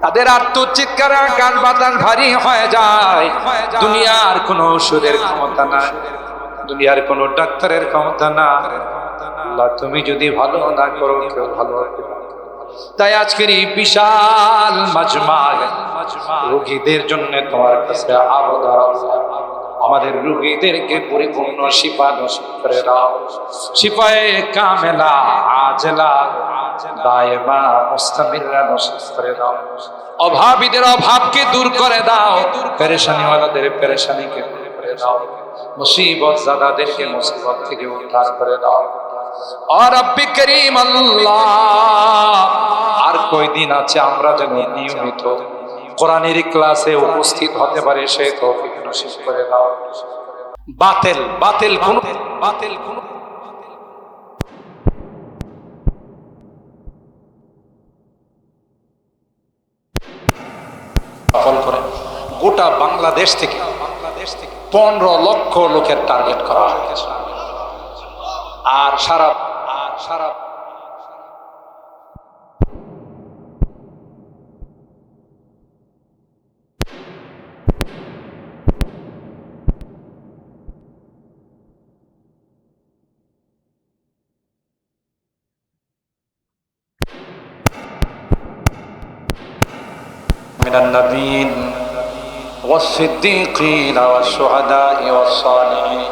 তাদের আত্মচিৎকার ভারী হয়ে যায়। দুনিয়ার কোনো ওষুধের ক্ষমতা না দুনিয়ার কোনো ডাক্তারের ক্ষমতা না আল্লাহ, তুমি যদি ভালো না করো, কেউ ভালো। তাই আজকের এই বিশাল রোগীদের জন্য তোমার কাছে আবদার আমাদের রোগীদেরকে পরিপূর্ণ নসিব করে দাও। শিফায়ে কামেলা, আজলা অভাবীদের অভাবকে দূর করে দাও। পেরেশানিওয়ালাদের পেরেশানিকে দূর করে দাও। মুসিবত জাদাদেরকে মুসিবত থেকে উদ্ধার করে দাও। করিম আল্লাহ। আর কয়দিন আছে আমরা যেন নিয়মিত। কোরআনের ক্লাসে উপস্থিত হতে পারে, সে তৌফিক নসিব করে দাও। বাতিল বাতিল কোন বাতিল কোন গোটা বাংলাদেশ থেকে বাংলাদেশ থেকে পনেরো লক্ষ লোকের টার্গেট করা। হয়েছে সারা আর সারা من النبيين والصديقين والشهداء والصالحين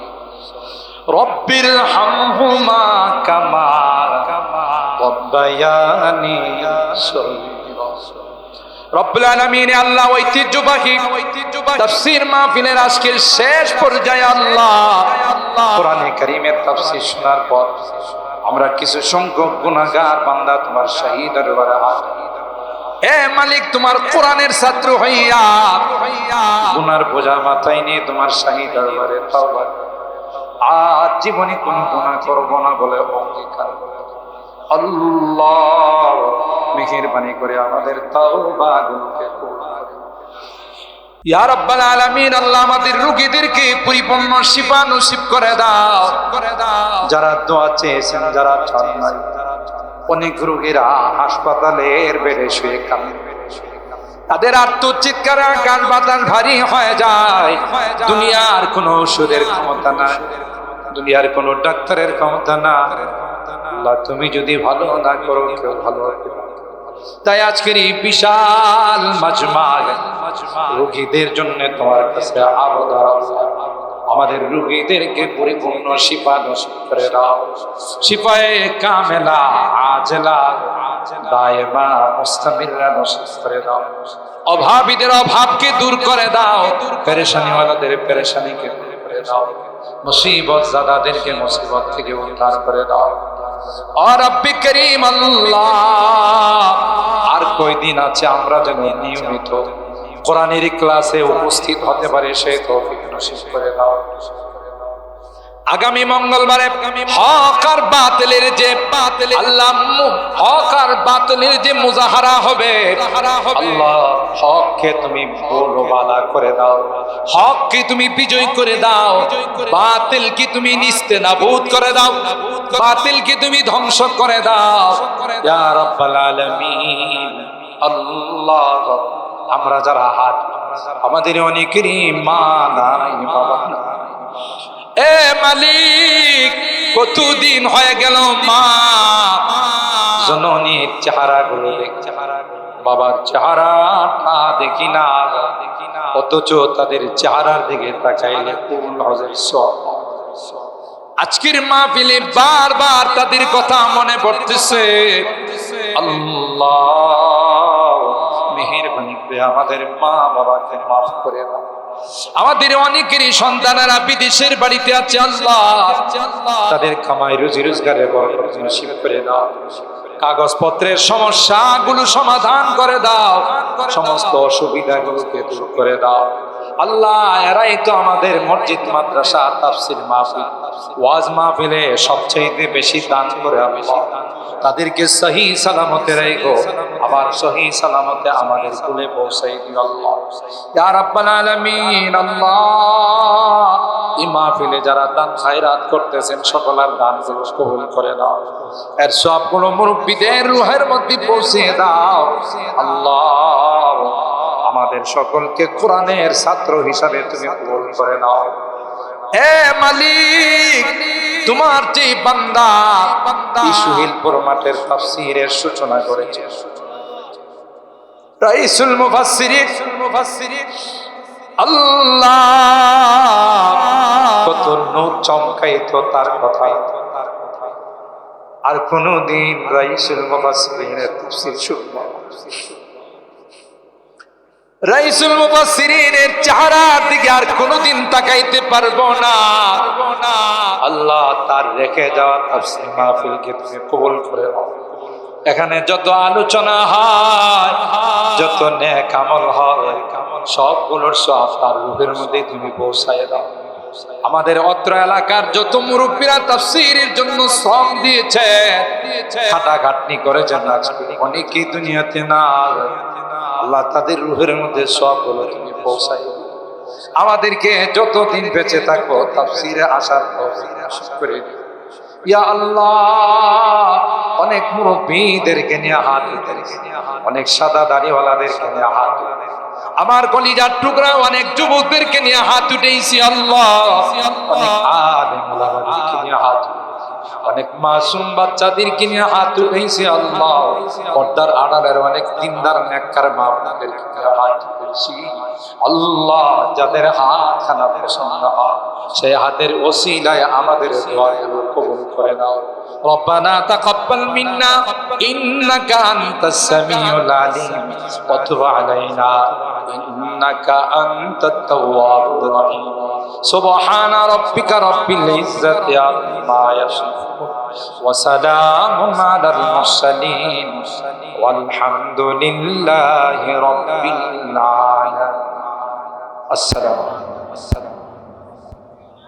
রব্বির হামহুমা কামা রব্বায়ানি রব্বুল আল্লাহ ঐতিহ্যবাহী তাফসীর মাহফিলের আজকের শেষ পর্যায়ে আল্লাহ কোরআনে কারীমের তাফসীর শোনার পর আমরা কিছু সংখ্যক গুণাগার বান্দা তোমার শাহী দরবারে হে মালিক, তোমার কোরআনের ছাত্র হইয়া গুনার বোঝা মাথায় নিয়ে তোমার শাহী দরবারে তওবা আর জীবনে কোন গুনাহ করব না বলে অঙ্গীকার। আল্লাহ মেহেরবানি করে আমাদের তওবা গুলোকে ইয়া রাব্বাল আলামিন আল্লাহ আমাদের রোগীদেরকে পরিপূর্ণ শিফা নসিব করে দাও। করে দাও যারা দোয়া চেয়েছেন যারা অনেক রোগীরা হাসপাতালের বেডে শুয়ে তাদের আত্মচিৎকার ভারী হয়ে যায়। দুনিয়ার কোনো ওষুধের ক্ষমতা নাই। দুনিয়ার কোনো ডাক্তারের ক্ষমতা না। তুমি যদি ভালো না করো, কেউ ভালো তাই আজকের এই বিশাল মাজমা রোগীদের জন্য তোমার কাছে আবদার আমাদের রোগীদেরকে পরিপূর্ণ নসিব করে দাও। শিফায়ে কামেলা, আজলা করে দাও। অভাবীদের অভাবকে দূর করে দাও। পেরেশানিওয়ালাদের পেরেশানিকে দূর করে দাও। মুসিবত জাদাদেরকে মুসিবত থেকে উদ্ধার করে দাও। আর আর কয়দিন আছে আমরা যেন নিয়মিত। কোরআনের ক্লাসে উপস্থিত হতে পারে সে তৌফিক নসিব করে দাও। আগামী মঙ্গলবারে হক আর বাতিলের যে বাতিল আল্লাহ আর বাতিলের যে মুজাহারা হবে আল্লাহ হককে তুমি বলো বালা করে দাও। হককে তুমি বিজয় করে দাও। বাতিল কি তুমি নিস্তে নাবুদ করে দাও। বাতিল কি তুমি ধ্বংস করে দাও। ইয়া রাব্বাল আলামিন। আল্লাহ আমরা যারা হাত আমাদের অনেকেরই মা নাই বাবা নাই। এ মালিক কতদিন হয়ে গেল মা? চেহারা গুলো দেখ বাবার চেহারাটা দেখি না। অথচ তাদের চেহারার দিকে তাকাইলে পূর্ণ হজের সব আজকের মাহফিলে বারবার তাদের কথা মনে পড়তেছে। আল্লাহ মেহেরবানি আপনি আমাদের মা বাবাকে মাফ করে দাও। আমাদের অনেকেরই সন্তানেরা বিদেশের বাড়িতে আছে, আল্লাহ। তাদের কামাই রুজি রোজগারের নসিব করে দাও। কাগজপত্রের সমস্যাগুলো সমাধান করে দাও। সমস্ত অসুবিধাগুলোকে দূর করে দাও। আল্লাহ, এরাই তো আমাদের মসজিদ, মাদ্রাসা, তাফসির মাহফিল। ওয়াজ মাহফিলে সবচেয়ে বেশি দান করে আল্লাহ। তাদেরকে সহি সালামতে রেখো আবার সহি সালামতে আমাদের কুলে পৌঁছাই দিও আল্লাহ। ইয়া রাব্বাল আলামিন, আল্লাহ। এই মাহফিলে যারা দান খায়রাত করতেছেন, সকলের দানগুলো কবুল করে দাও এর সবগুলো মুরব্বীদের রুহের মধ্যে পৌঁছে দাও। আল্লাহ। আমাদের সকলকে কোরআনের ছাত্র হিসাবে তুমি কবুল করে নাও। এ মালিক, তোমার যে বান্দা বান্দা সুহিলপুর মাঠের তাফসীরের সূচনা করেছে। রাইসুল মুফাসসিরিন মুফাসসিরিন আল্লাহ কত নূর চমকাইতো তার কথা। আর কোনদিন রাইসুল মুফাসসিরিনের তাফসীর শুনব রাইসুল মুফাসসিরিনের চেহারার দিকে আর কোনোদিন তাকাইতে পারব না। আল্লাহ তার রেখে যাওয়া তাফসীর মাহফিলকে তুমি কবুল করে এখানে যত আলোচনা হয়, যত নেক আমল হয়, সবগুলোর সব তার রূপের মধ্যে তুমি পৌঁছায় দাও। আমাদের অত্র এলাকার যত মুরব্বীরা তাফসীরের জন্য শ্রম দিয়েছে, খাটাখাটনি করেছেন অনেকেই দুনিয়াতে না আল্লাহ তাদের রুহের মধ্যে সবগুলো তুমি পৌঁছাই আমাদেরকে যতদিন বেঁচে থাকব তাফসীরে আসার নসিব করে ইয়া আল্লাহ, অনেক মুরব্বীদেরকে নিয়ে হাত অনেক সাদা দাড়িওয়ালাদেরকে নিয়ে হাত আমার কলিজার টুকরা অনেক যুবকদেরকে নিয়ে হাত উঠেছি আল্লাহ। অনেক হাত। অনেক মাসুম বাচ্চাদেরকে নিয়ে হাত উঠেছে আল্লাহ। পর্দার আড়ালের অনেক দিনদার নেককার মা আপনাদের হাত উঠেছি। আল্লাহ যাদের হাত খানা পছন্দ হয়, সেই হাতের ওসিলায় আমাদের দোয়াগুলো কবুল করে নাও ربنا تقبل منا إنك أنت السميع العليم وتب علينا إنك أنت التواب الرحيم سبحان ربك رب العزة عما يصفون وسلام على المرسلين والحمد لله رب العالمين السلام عليكم